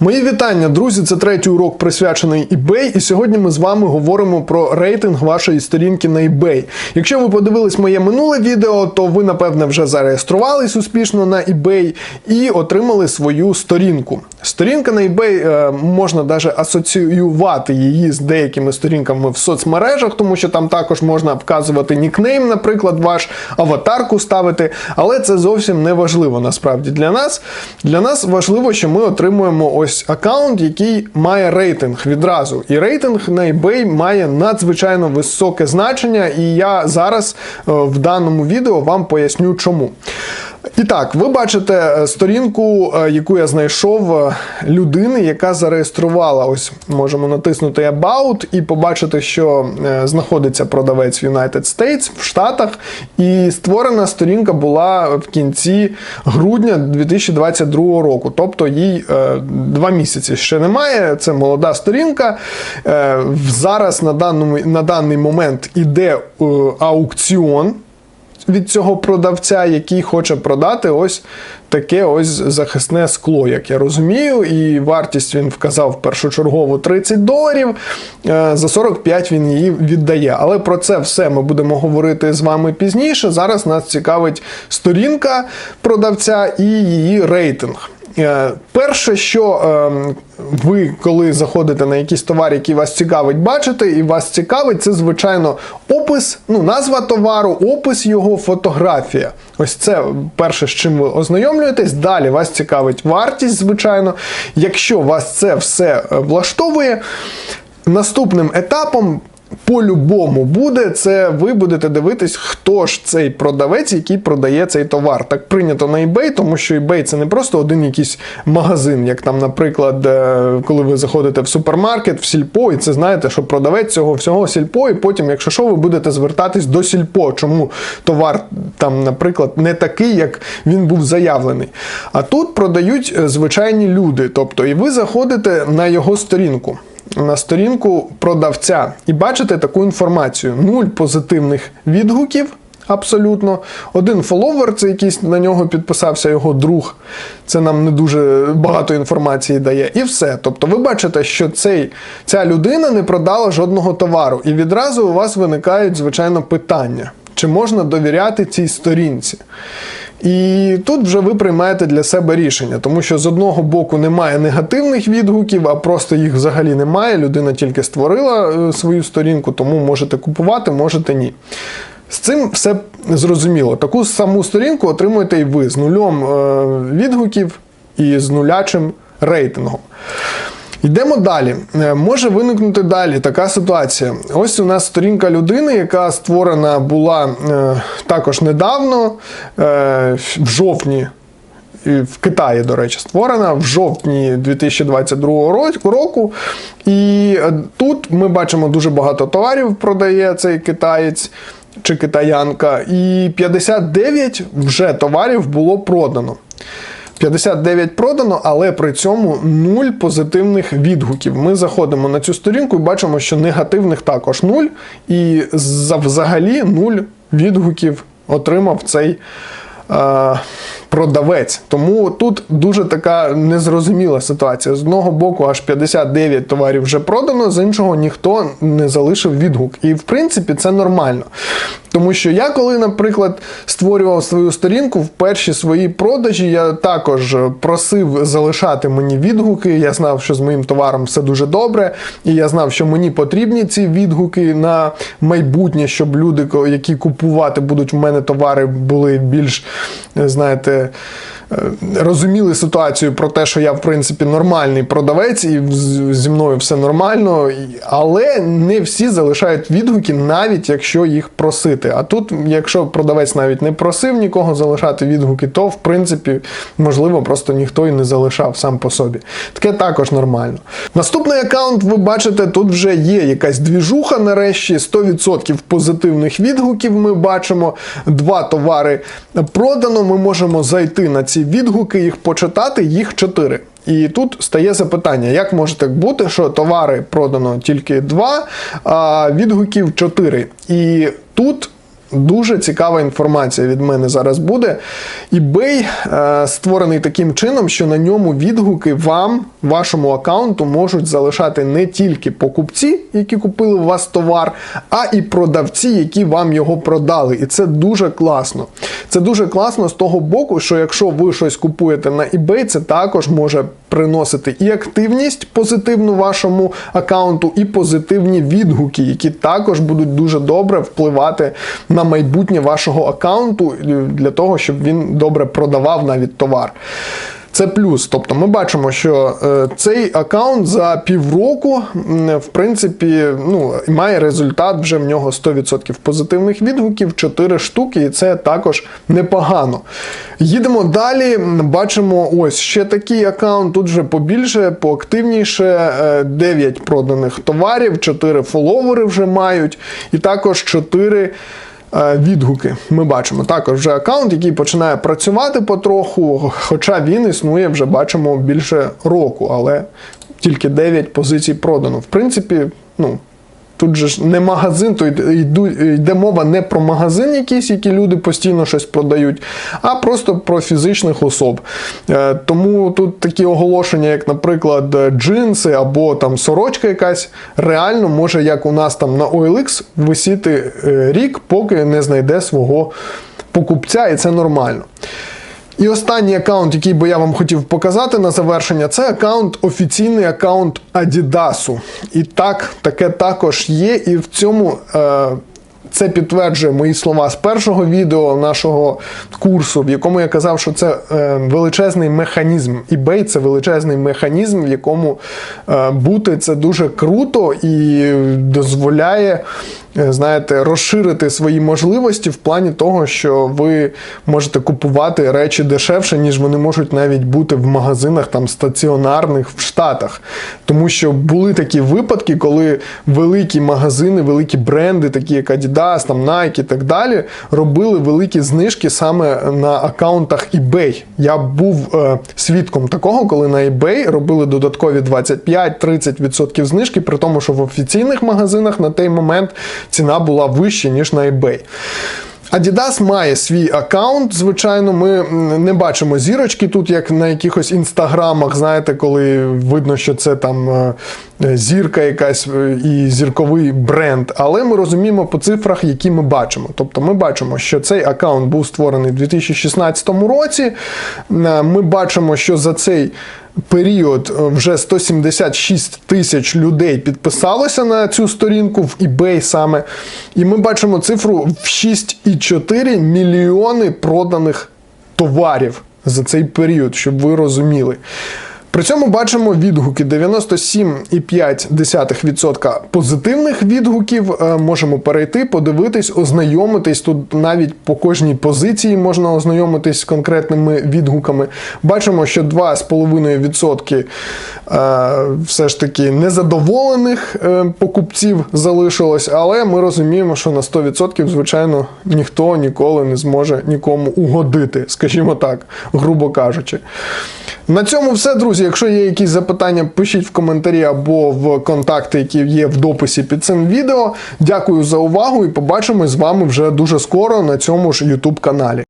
Мої вітання, друзі. Це третій урок присвячений eBay, і сьогодні ми з вами говоримо про рейтинг вашої сторінки на eBay. Якщо ви подивились моє минуле відео, то ви напевне вже зареєструвались успішно на eBay і отримали свою сторінку. Сторінка на eBay е, можна навіть асоціювати її з деякими сторінками в соцмережах, тому що там також можна вказувати нікнейм, наприклад, ваш аватарку ставити, але це зовсім не важливо насправді для нас. Для нас важливо, що ми отримуємо ось аккаунт, який має рейтинг відразу. І рейтинг на eBay має надзвичайно високе значення, і я зараз е, в даному відео вам поясню чому. І так, ви бачите е, сторінку, е, яку я знайшов е, людини, яка зареєструвала. Ось можемо натиснути About і побачити, що знаходиться продавець в United States в Штатах. І створена сторінка була в кінці грудня 2022 року. Тобто їй два місяці ще немає. Це молода сторінка. Зараз на, даному, на даний момент іде аукціон від цього продавця, який хоче продати ось таке ось захисне скло, як я розумію. І вартість він вказав першочергово 30 доларів. Е, За 45 він її віддає. Але про це все ми будемо говорити з вами пізніше. Зараз нас цікавить сторінка продавця і її рейтинг. Е, Перше, що е, ви, коли заходите на якийсь товар, який вас цікавить, бачите, і вас цікавить, це звичайно опис, ну, назва товару, опис його, фотографія. Ось це перше, з чим ви ознайомлюєтесь. Далі вас цікавить вартість, звичайно. Якщо вас це все е, влаштовує, наступним етапом. По-любому буде це, ви будете дивитись, хто ж цей продавець, який продає цей товар. Так прийнято на eBay, тому що eBay це не просто один якийсь магазин, як там, наприклад, е, коли ви заходите в супермаркет, в сільпо, і це знаєте, що продавець цього всього сільпо, і потім, якщо що, ви будете звертатись до сільпо, чому товар там, наприклад, не такий, як він був заявлений. А тут продають е, звичайні люди. Тобто, і ви заходите на його сторінку на сторінку продавця і бачите таку інформацію: нуль позитивних відгуків. Абсолютно, один фоловер, це якийсь на нього підписався його друг. Це нам не дуже багато інформації дає. І все. Тобто, ви бачите, що цей, ця людина не продала жодного товару. І відразу у вас виникають, звичайно, питання: чи можна довіряти цій сторінці? І тут вже ви приймаєте для себе рішення, тому що з одного боку немає негативних відгуків, а просто їх взагалі немає. Людина тільки створила е, свою сторінку, тому можете купувати, можете ні. З цим все зрозуміло. Таку саму сторінку отримуєте і ви з нульом е, відгуків і з нулячим рейтингом. Йдемо далі. Е, Може виникнути далі така ситуація. Ось у нас сторінка людини, яка створена була е, також недавно, е, в жовтні. В Китаї, до речі, створена в жовтні 2022 року. І тут ми бачимо дуже багато товарів продає цей китаєць чи китаянка. І 59 вже товарів було продано. 59 продано, але при цьому нуль позитивних відгуків. Ми заходимо на цю сторінку і бачимо, що негативних також нуль, і за- взагалі нуль відгуків отримав цей. е, Продавець, тому тут дуже така незрозуміла ситуація. З одного боку, аж 59 товарів вже продано, з іншого ніхто не залишив відгук. І в принципі це нормально. Тому що я, коли, наприклад, створював свою сторінку в перші свої продажі, я також просив залишати мені відгуки. Я знав, що з моїм товаром все дуже добре, і я знав, що мені потрібні ці відгуки на майбутнє, щоб люди, які купувати будуть в мене товари, були більш, е, знаєте. Е, Розуміли ситуацію про те, що я в принципі нормальний продавець, і зі мною все нормально, але не всі залишають відгуки, навіть якщо їх просити. А тут, якщо продавець навіть не просив нікого залишати відгуки, то в принципі можливо просто ніхто і не залишав сам по собі. Таке також нормально. Наступний аккаунт, ви бачите, тут вже є якась двіжуха нарешті, 100% позитивних відгуків. Ми бачимо два товари продано. Ми можемо зайти на ці відгуки, їх почитати, їх чотири. І тут стає запитання: як може так бути, що товари продано тільки два, а відгуків чотири. І тут Дуже цікава інформація від мене зараз буде. eBay е, створений таким чином, що на ньому відгуки вам, вашому аккаунту, можуть залишати не тільки покупці, які купили у вас товар, а і продавці, які вам його продали. І це дуже класно. Це дуже класно з того боку, що якщо ви щось купуєте на eBay, це також може приносити і активність позитивну вашому аккаунту, і позитивні відгуки, які також будуть дуже добре впливати на майбутнє вашого аккаунту е, для того, щоб він добре продавав навіть товар. Це плюс. Тобто ми бачимо, що е, цей аккаунт за півроку, в принципі, ну, має результат вже в нього 100% позитивних відгуків, 4 штуки, і це також непогано. Їдемо далі. Бачимо ось ще такий аккаунт. Тут вже побільше, поактивніше. е, 9 проданих товарів, 4 фоловери вже мають, і також 4 е, відгуки. Ми бачимо також вже аккаунт, який починає працювати потроху, хоча він існує вже бачимо більше року, але тільки 9 позицій продано. В принципі, ну. Тут же ж не магазин, то йде- мова не про магазин якийсь, які люди постійно щось продають, а просто про фізичних особ. Е, Тому тут такі оголошення, як, наприклад, джинси або там сорочка якась, реально може, як у нас там на OLX, висіти е, рік, поки не знайде свого покупця, і це нормально. І останній аккаунт, який би я вам хотів показати на завершення, це аккаунт, офіційний аккаунт Adidas. І так, таке також є. І в цьому е, це підтверджує мої слова з першого відео нашого курсу, в якому я казав, що це е, величезний механізм. eBay це величезний механізм, в якому е, бути це дуже круто і дозволяє. Е, Знаєте, розширити свої можливості в плані того, що ви можете купувати речі дешевше, ніж вони можуть навіть бути в магазинах там стаціонарних в Штатах. Тому що були такі випадки, коли великі магазини, великі бренди, такі як Adidas, там Nike і так далі, робили великі знижки саме на аккаунтах eBay. Я був е, свідком такого, коли на eBay робили додаткові 25-30% знижки, при тому, що в офіційних магазинах на той момент ціна була вища, ніж на eBay. Adidas має свій аккаунт. Звичайно, ми не бачимо зірочки тут, як на якихось інстаграмах, знаєте, коли видно, що це там е, е, зірка якась е, і зірковий бренд. Але ми розуміємо по цифрах, які ми бачимо. Тобто ми бачимо, що цей аккаунт був створений у 2016 році. Ми бачимо, що за цей період е, вже 176 тисяч людей підписалося на цю сторінку в eBay саме. І ми бачимо цифру в 6,4 мільйони проданих товарів за цей період, щоб ви розуміли. При цьому бачимо відгуки 97,5% позитивних відгуків. Е, Можемо перейти, подивитись, ознайомитись. Тут навіть по кожній позиції можна ознайомитись з конкретними відгуками. Бачимо, що 2,5% е, все ж таки незадоволених е, покупців залишилось, але ми розуміємо, що на 100%, звичайно, ніхто ніколи не зможе нікому угодити, скажімо так, грубо кажучи. На цьому все, друзі. Якщо є якісь запитання, пишіть в коментарі або в контакти, які є в дописі під цим відео. Дякую за увагу і побачимось з вами вже дуже скоро на цьому ж YouTube каналі.